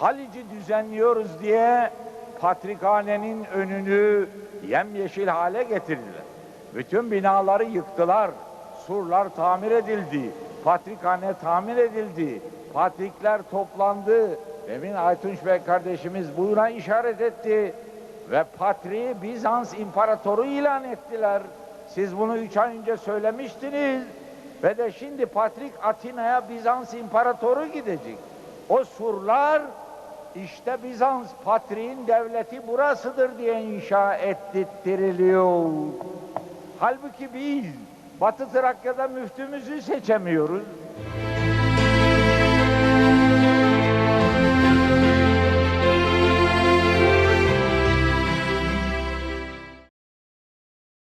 Halici düzenliyoruz diye patrikhanenin önünü yemyeşil hale getirdiler. Bütün binaları yıktılar. Surlar tamir edildi. Patrikhane tamir edildi. Patrikler toplandı. Demin Aytunç Bey kardeşimiz buna işaret etti. Ve Patriği Bizans İmparatoru ilan ettiler. Siz bunu üç ay önce söylemiştiniz. Ve de şimdi Patrik Atina'ya Bizans İmparatoru gidecek. O surlar işte Bizans Patriğin devleti burasıdır diye inşa ettiriliyor. Halbuki biz Batı Trakya'da müftümüzü seçemiyoruz.